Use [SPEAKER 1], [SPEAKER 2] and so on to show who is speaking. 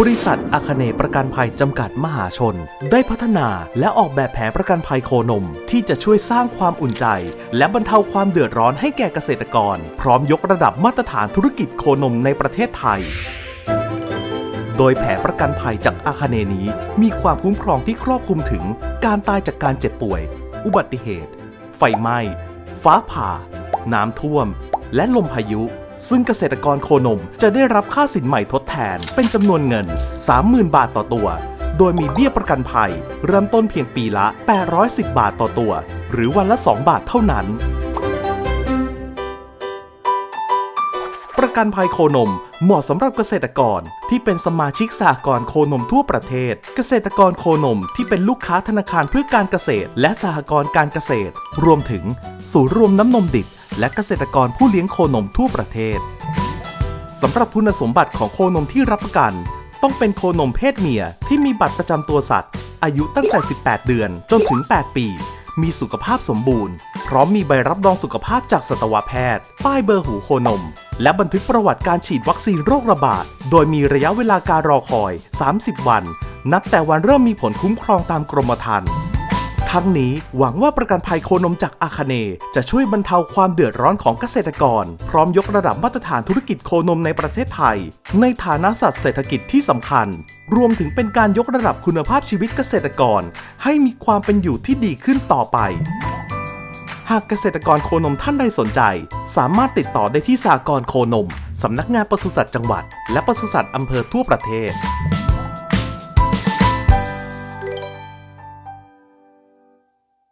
[SPEAKER 1] บริษัทอาคเนประกันภัยจำกัดมหาชน ได้พัฒนาและออกแบบแผนประกันภัยโคนม ที่จะช่วยสร้างความอุ่นใจ และบรรเทาความเดือดร้อนให้แก่เกษตรกร พร้อมยกระดับมาตรฐานธุรกิจโคนมในประเทศไทย โดยแผนประกันภัยจากอาคเนนี้ มีความคุ้มครองที่ครอบคลุมถึง การตายจากการเจ็บป่วย อุบัติเหตุ ไฟไหม้ ฟ้าผ่า น้ำท่วม และลมพายุ ซึ่งเกษตรกรโคนมจะได้รับค่าสินใหม่ทดแทน เป็นจำนวนเงิน 30,000 บาทต่อตัว โดยมีเบี้ยประกันภัย เริ่มต้นเพียงปีละ 810 บาทต่อตัว หรือวันละ 2 บาทเท่านั้น ประกันภัยโคนมเหมาะสำหรับเกษตรกรที่เป็นสมาชิกสหกรณ์โคนมทั่วประเทศ เกษตรกรโคนมที่เป็นลูกค้าธนาคารเพื่อการเกษตร และสหกรณ์การเกษตร รวมถึงศูนย์รวมน้ำนมดิบและเกษตรกรผู้เลี้ยงโคนมทั่วประเทศสำหรับคุณสมบัติของโคนมที่รับประกัน ต้องเป็นโคนมเพศเมียที่มีบัตรประจำตัวสัตว์ อายุตั้งแต่ 18 เดือนจนถึง 8 ปี มีสุขภาพสมบูรณ์ พร้อมมีใบรับรองสุขภาพจากสัตวแพทย์ ป้ายเบอร์หูโคนม และบันทึกประวัติการฉีดวัคซีนโรคระบาด โดยมีระยะเวลาการรอคอย 30 วัน นับแต่วันเริ่มมีผลคุ้มครองตามกรมธรรม์ทั้งนี้หวังว่าประกันภัยโคนมจากอาคเน จะช่วยบรรเทาความเดือดร้อนของเกษตรกร พร้อมยกระดับมาตรฐานธุรกิจโคนมในประเทศไทย ในฐานะสัตว์เศรษฐกิจที่สำคัญ รวมถึงเป็นการยกระดับคุณภาพชีวิตเกษตรกร ให้มีความเป็นอยู่ที่ดีขึ้นต่อไปากเกษตรกรโคนมท่านใดสนใจ สามารถติดต่อได้ที่สากรโคนม สำนักงานปศุสัตว์จังหวัด และปศุสัตว์อำเภอทั่วประเทศ